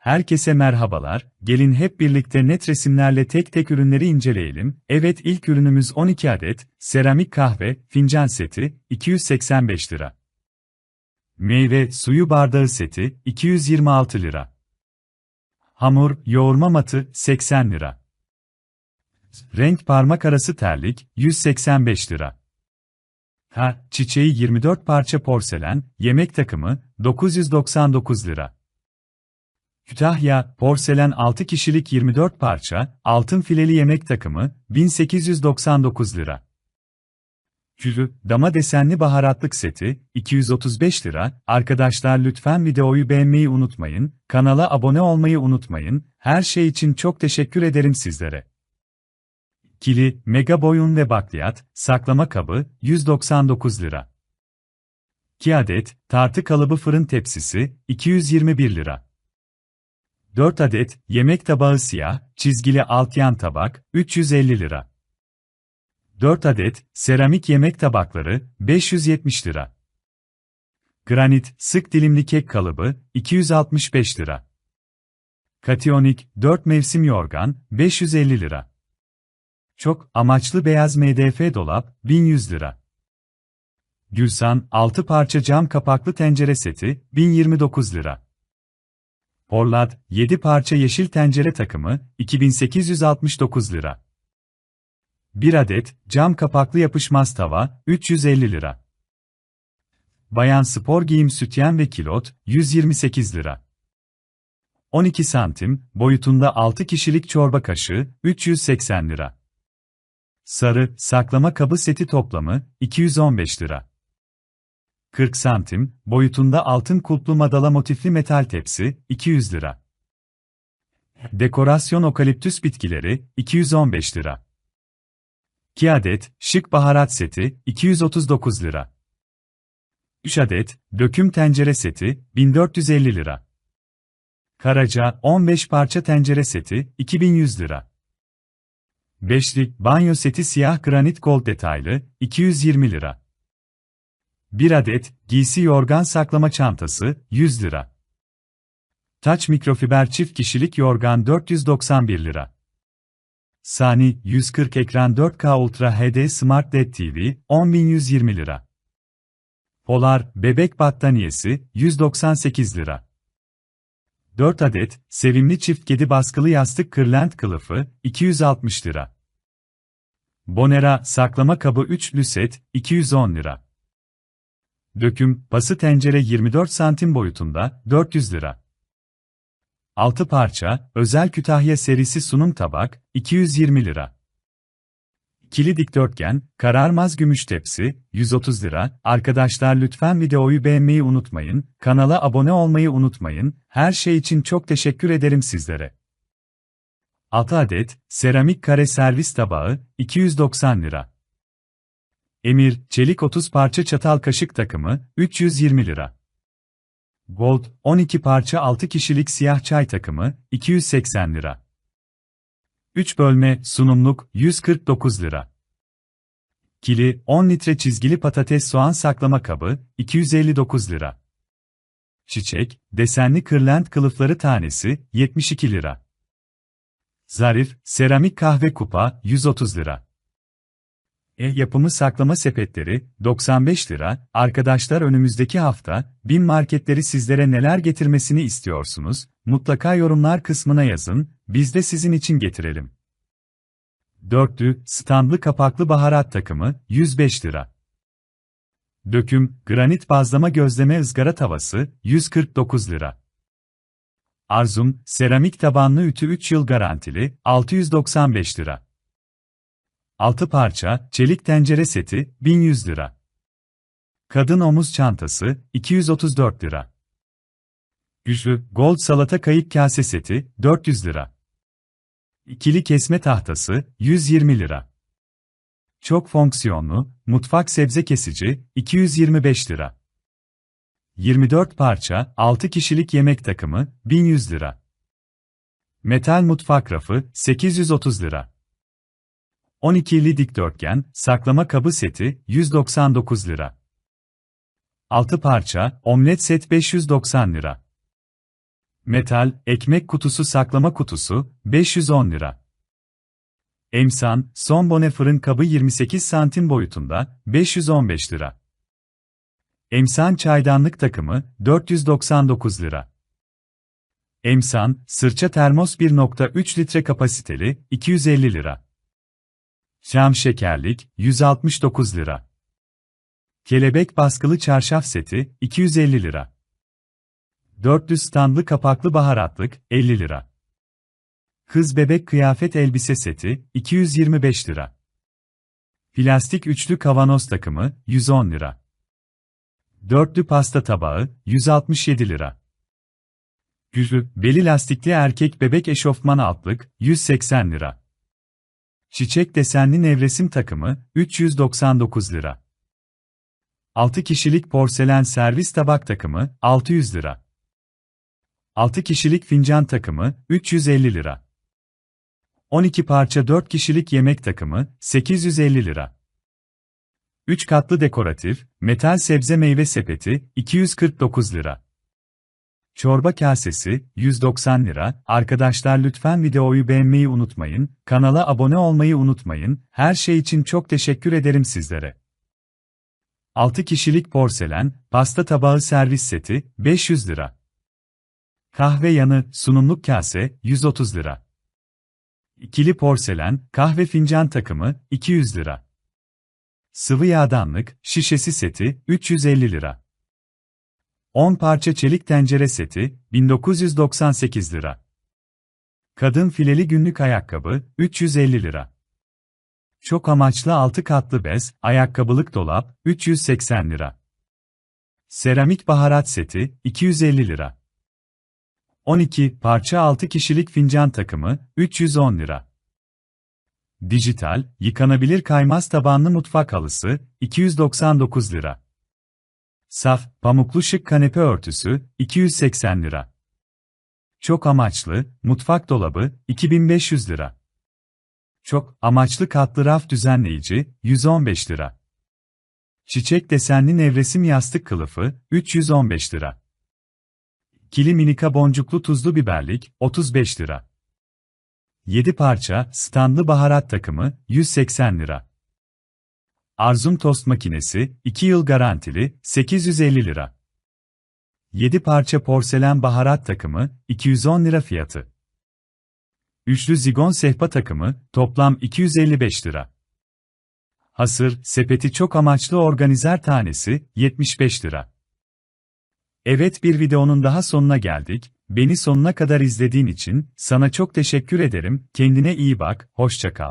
Herkese merhabalar, gelin hep birlikte net resimlerle tek tek ürünleri inceleyelim. Evet ilk ürünümüz 12 adet, seramik kahve, fincan seti, 285 lira. Meyve, suyu bardağı seti, 226 lira. Hamur, yoğurma matı, 80 lira. Renk parmak arası terlik, 185 lira. Ha, çiçeği 24 parça porselen, yemek takımı, 999 lira. Kütahya, porselen 6 kişilik 24 parça, altın fileli yemek takımı, 1899 lira. Külü, dama desenli baharatlık seti, 235 lira. Arkadaşlar lütfen videoyu beğenmeyi unutmayın, kanala abone olmayı unutmayın, her şey için çok teşekkür ederim sizlere. Kili, mega boyun ve bakliyat, saklama kabı, 199 lira. 2 adet, tartı kalıbı fırın tepsisi, 221 lira. 4 adet, yemek tabağı siyah, çizgili alt yan tabak, 350 lira. 4 adet, seramik yemek tabakları, 570 lira. Granit, sık dilimli kek kalıbı, 265 lira. Katiyonik, 4 mevsim yorgan, 550 lira. Çok amaçlı beyaz MDF dolap, 1100 lira. Gülsan, 6 parça cam kapaklı tencere seti, 1029 lira. Orlad, 7 parça yeşil tencere takımı, 2869 lira. 1 adet, cam kapaklı yapışmaz tava, 350 lira. Bayan spor giyim sütyen ve kilot, 128 lira. 12 santim, boyutunda 6 kişilik çorba kaşığı, 380 lira. Sarı, saklama kabı seti toplamı, 215 lira. 40 santim, boyutunda altın kulplu madala motifli metal tepsi, 200 lira. Dekorasyon okaliptüs bitkileri, 215 lira. 2 adet, şık baharat seti, 239 lira. 3 adet, döküm tencere seti, 1450 lira. Karaca, 15 parça tencere seti, 2100 lira. Beşli, banyo seti siyah granit gold detaylı, 220 lira. 1 adet, giysi yorgan saklama çantası, 100 lira. Taç mikrofiber çift kişilik yorgan 491 lira. Sani, 140 ekran 4K Ultra HD Smart LED TV, 10.120 lira. Polar, bebek battaniyesi, 198 lira. 4 adet, sevimli çift kedi baskılı yastık kırlent kılıfı, 260 lira. Bonera, saklama kabı 3'lü set, 210 lira. Döküm, pası tencere 24 santim boyutunda, 400 lira. 6 parça, özel Kütahya serisi sunum tabak, 220 lira. İkili dikdörtgen, kararmaz gümüş tepsi, 130 lira. Arkadaşlar lütfen videoyu beğenmeyi unutmayın, kanala abone olmayı unutmayın, her şey için çok teşekkür ederim sizlere. 6 adet, seramik kare servis tabağı, 290 lira. Emir, çelik 30 parça çatal kaşık takımı, 320 lira. Gold, 12 parça 6 kişilik siyah çay takımı, 280 lira. 3 bölme, sunumluk, 149 lira. Kili, 10 litre çizgili patates soğan saklama kabı, 259 lira. Çiçek, desenli kırlent kılıfları tanesi, 72 lira. Zarif, seramik kahve kupa, 130 lira. E yapımı saklama sepetleri 95 lira. Arkadaşlar önümüzdeki hafta bin marketleri sizlere neler getirmesini istiyorsunuz? Mutlaka yorumlar kısmına yazın. Biz de sizin için getirelim. Dörtlü, standlı kapaklı baharat takımı 105 lira. Döküm, granit bazlama gözleme ızgara tavası 149 lira. Arzum, seramik tabanlı ütü 3 yıl garantili 695 lira. 6 parça, çelik tencere seti, 1100 lira. Kadın omuz çantası, 234 lira. Güçlü, gold salata kayık kase seti, 400 lira. İkili kesme tahtası, 120 lira. Çok fonksiyonlu, mutfak sebze kesici, 225 lira. 24 parça, 6 kişilik yemek takımı, 1100 lira. Metal mutfak rafı, 830 lira. 12'li dikdörtgen, saklama kabı seti, 199 lira. 6 parça, omlet set 590 lira. Metal, ekmek kutusu saklama kutusu, 510 lira. Emsan, son bone fırın kabı 28 santim boyutunda, 515 lira. Emsan çaydanlık takımı, 499 lira. Emsan, sırça termos 1.3 litre kapasiteli, 250 lira. Şam şekerlik, 169 lira. Kelebek baskılı çarşaf seti, 250 lira. 400 standlı kapaklı baharatlık, 50 lira. Kız bebek kıyafet elbise seti, 225 lira. Plastik üçlü kavanoz takımı, 110 lira. Dörtlü pasta tabağı, 167 lira. Güzlü, beli lastikli erkek bebek eşofman altlık, 180 lira. Çiçek desenli nevresim takımı, 399 lira. 6 kişilik porselen servis tabak takımı, 600 lira. 6 kişilik fincan takımı, 350 lira. 12 parça 4 kişilik yemek takımı, 850 lira. 3 katlı dekoratif, metal sebze meyve sepeti, 249 lira. Çorba kasesi, 190 lira. Arkadaşlar lütfen videoyu beğenmeyi unutmayın, kanala abone olmayı unutmayın, her şey için çok teşekkür ederim sizlere. 6 kişilik porselen, pasta tabağı servis seti, 500 lira. Kahve yanı, sunumluk kase, 130 lira. İkili porselen, kahve fincan takımı, 200 lira. Sıvı yağdanlık, şişesi seti, 350 lira. 10 parça çelik tencere seti, 1998 lira. Kadın fileli günlük ayakkabı, 350 lira. Çok amaçlı 6 katlı bez, ayakkabılık dolap, 380 lira. Seramik baharat seti, 250 lira. 12 parça 6 kişilik fincan takımı, 310 lira. Dijital, yıkanabilir kaymaz tabanlı mutfak halısı, 299 lira. Saf, pamuklu şık kanepe örtüsü, 280 lira. Çok amaçlı, mutfak dolabı, 2500 lira. Çok amaçlı katlı raf düzenleyici, 115 lira. Çiçek desenli nevresim yastık kılıfı, 315 lira. Kili minika boncuklu tuzlu biberlik, 35 lira. 7 parça, standlı baharat takımı, 180 lira. Arzum tost makinesi, 2 yıl garantili, 850 lira. 7 parça porselen baharat takımı, 210 lira fiyatı. Üçlü zigon sehpa takımı, toplam 255 lira. Hasır, sepeti çok amaçlı organizer tanesi, 75 lira. Evet bir videonun daha sonuna geldik. Beni sonuna kadar izlediğin için sana çok teşekkür ederim. Kendine iyi bak, hoşça kal.